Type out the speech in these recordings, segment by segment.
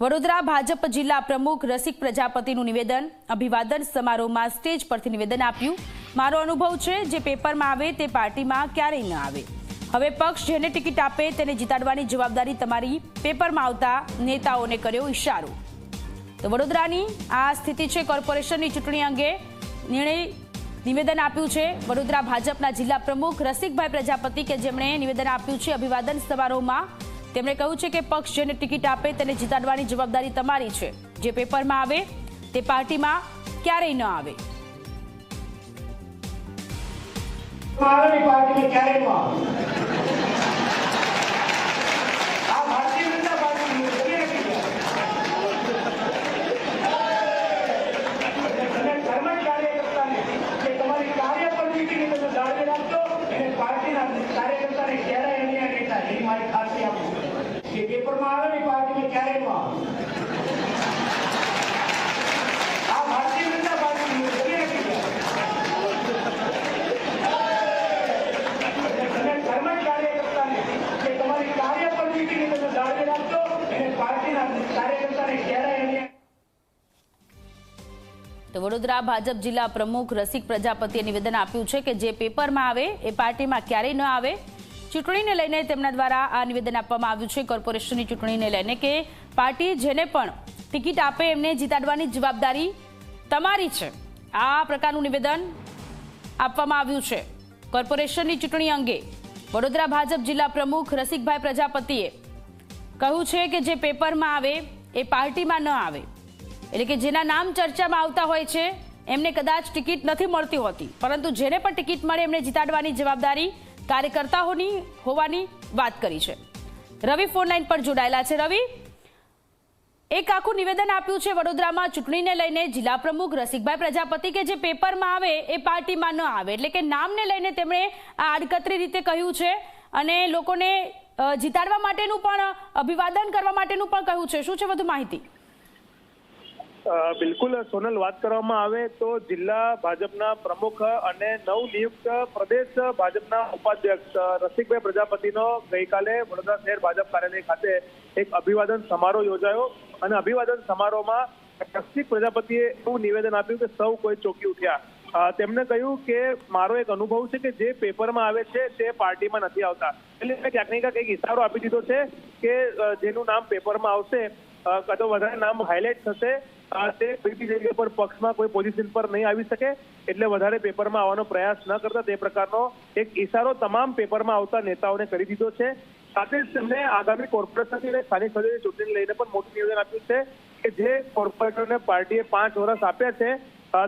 વડોદરા ભાજપ જિલ્લા પ્રમુખ રસિક પ્રજાપતિનું નિવેદન. અભિવાદન સમારોહમાં સ્ટેજ પરથી નિવેદન આપ્યું. મારો અનુભવ છે, જે પેપરમાં આવે તે પાર્ટીમાં ક્યારેય ન આવે. હવે પક્ષ જેને ટિકિટ આપે તેને જીતાડવાની જવાબદારી તમારી પેપરમાં આવતા નેતાઓને કર્યો ઇશારો તો વડોદરાની આ સ્થિતિ છે, કોર્પોરેશનની ચૂંટણી અંગે નિર્ણય નિવેદન આપ્યું છે. વડોદરા ભાજપના જિલ્લા પ્રમુખ રસિકભાઈ પ્રજાપતિ કે જેમણે નિવેદન આપ્યું છે, અભિવાદન સમારોહમાં તેમણે કહ્યું છે કે પક્ષ જેને ટિકિટ આપે તેને જીતાડવાની જવાબદારી તમારી છે. જે પેપરમાં આવે તે પાર્ટીમાં ક્યારેય ન આવે. કાર્યકર્તાને કે તમારી કાર્ય પ્રવૃત્તિને તમે જાળવી રાખજો અને પાર્ટીના કાર્યકર્તાને ક્યારેય અન્યાય નહીં થાય એની મારી ખાતરી આપું પેપરમાં આગામી પાર્ટીમાં ક્યારેય ન આવે. તો વડોદરા ભાજપ જિલ્લા પ્રમુખ રસિક પ્રજાપતિએ નિવેદન આપ્યું છે કે જે પેપરમાં આવે એ પાર્ટીમાં ક્યારેય ન આવે ચૂંટણીને લઈને તેમના દ્વારા આ નિવેદન આપવામાં આવ્યું છે કોર્પોરેશનની ચૂંટણીને લઈને કે પાર્ટી જેને પણ ટિકિટ આપે એમને જીતાડવાની જવાબદારી તમારી છે. આ પ્રકારનું નિવેદન આપવામાં આવ્યું છે. કોર્પોરેશનની ચૂંટણી અંગે વડોદરા ભાજપ જિલ્લા પ્રમુખ રસિકભાઈ પ્રજાપતિએ કહ્યું છે કે જે પેપરમાં આવે એ પાર્ટીમાં ન આવે. એટલે કે જેના નામ ચર્ચામાં આવતા હોય છે, એમને કદાચ ટિકિટ નથી મળતી હોતી. પરંતુ જેને પણ ટિકિટ મળે એમને જીતાડવાની જવાબદારી કાર્યકર્તાઓની હોવાની વાત કરી છે. રવિ ફોન લાઈન પર જોડાયેલા છે. રવિ, એક આખું નિવેદન આપ્યું છે વડોદરામાં ચૂંટણીને લઈને જિલ્લા પ્રમુખ રસિકભાઈ પ્રજાપતિ કે જે પેપરમાં આવે એ પાર્ટીમાં ન આવે. એટલે કે નામને લઈને તેમણે આ આડકતરી રીતે કહ્યું છે અને લોકોને જીતાડવા માટેનું પણ, અભિવાદન કરવા માટેનું પણ કહ્યું છે. શું છે વધુ માહિતી? બિલકુલ સોનલ, વાત કરવામાં આવે તો જિલ્લા ભાજપના પ્રમુખ અને નવનિયુક્ત પ્રદેશ ભાજપના ઉપાધ્યક્ષ રસિકભાઈ પ્રજાપતિનો ગઈકાલે વડોદરા શહેર ભાજપ કાર્યાલય ખાતે એક અભિવાદન સમારોહ યોજાયો. અને અભિવાદન સમારોહમાં રસિક પ્રજાપતિએ એવું નિવેદન આપ્યું કે સૌ કોઈ ચોકી ઉઠ્યા. તેમણે કહ્યું કે મારો એક અનુભવ છે કે જે પેપરમાં આવે છે તે પાર્ટીમાં નથી આવતા. એટલે મેં ક્યાંક ને ક્યાંક ઇશારો આપી દીધો છે કે જેનું નામ પેપરમાં આવશે કાં તો વધારે નામ હાઇલાઇટ થશે તે જગ્યા પર પક્ષમાં કોઈ પોઝિશન પર નહીં આવી શકે, એટલે વધારે પેપરમાં આવવાનો પ્રયાસ ન કરતા તે પ્રકારનો એક ઇશારો તમામ પેપરમાં આવતા નેતાઓને કરી દીધો છે. સાથે જ તેમણે આગામી કોર્પોરેશનની અને સ્થાનિક સ્વરાજ્યની ચૂંટણીને લઈને પણ મોટું નિવેદન આપ્યું છે કે જે કોર્પોરેટરને પાર્ટીએ પાંચ વર્ષ આપ્યા છે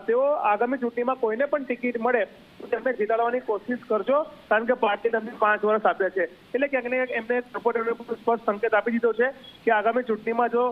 તેઓ આગામી ચૂંટણીમાં કોઈને પણ ટિકિટ મળે તો તેમને જીતાડવાની કોશિશ કરજો, કારણ કે પાર્ટીએ તમને પાંચ વર્ષ આપ્યા છે. એટલે ક્યાંક ને એમને કોર્પોરેટરને સ્પષ્ટ સંકેત આપી દીધો છે કે આગામી ચૂંટણીમાં જો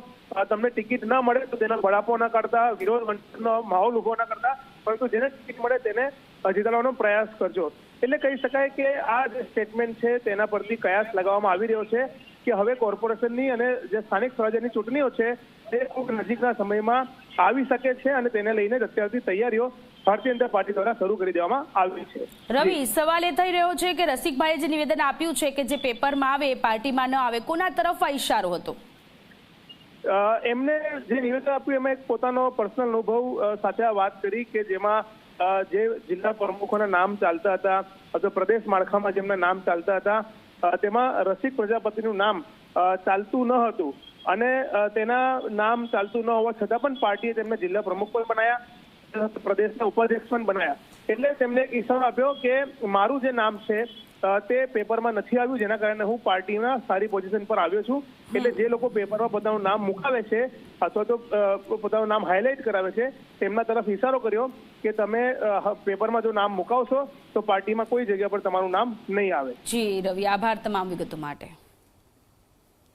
તમને ટિકિટ ન મળે તો તેના બળાપો ના કરતા વિરોધ વંચનનો માહોલ ઊભો ન કરતા, પરંતુ જેને ટિકિટ મળે તેને જીતાડવાનો પ્રયાસ કરજો. એટલે કહી શકાય કે આ જે સ્ટેટમેન્ટ છે તેના પરથી કયાસ લગાવવામાં આવી રહ્યો છે. કે હવે કોર્પોરેશનની અને જે સ્થાનિક સ્વરાજ્યની ચૂંટણીઓ છે તે ખૂબ નજીકના સમયમાં આવી શકે છે અને તેને લઈને જ અત્યારથી તૈયારીઓ ભારતીય જનતા પાર્ટી દ્વારા શરૂ કરી દેવામાં આવી છે. રવિ સવાલ એ થઈ રહ્યો છે કે રસિકભાઈએ જે નિવેદન આપ્યું છે કે જે પેપરમાં આવે એ પાર્ટીમાં ન આવે કોના તરફ આ ઇશારો હતો? એમને જે નિવેદન આપ્યું એમાં એક પોતાનો પર્સનલ અનુભવ સાથે આ વાત કરી કે જેમાં જે જિલ્લા પ્રમુખોના નામ ચાલતા હતા અથવા પ્રદેશ માળખામાં જેમના નામ ચાલતા હતા તેમાં રસિક પ્રજાપતિનું નામ ચાલતું ન હતું. અને તેના નામ ચાલતું ન હોવા છતાં પણ પાર્ટીએ તેમને જિલ્લા પ્રમુખ પણ બનાયા પ્રદેશના ઉપાધ્યક્ષ પણ બનાયા. એટલે તેમને એક ઈશારો આપ્યો કે મારું જે નામ છે તે પેપરમાં નથી આવ્યું જેના કારણે હું પાર્ટીના સારી પોઝિશન પર આવ્યો છું. એટલે જે લોકો પેપરમાં પોતાનું નામ મુકાવે છે અથવા તો પોતાનું નામ હાઇલાઇટ કરાવે છે તેમના તરફ ઇશારો કર્યો કે તમે પેપરમાં જો નામ મુકાવશો તો પાર્ટીમાં કોઈ જગ્યા પર તમારું નામ નહીં આવે. જી રવિ આભાર તમામ વિગતો માટે.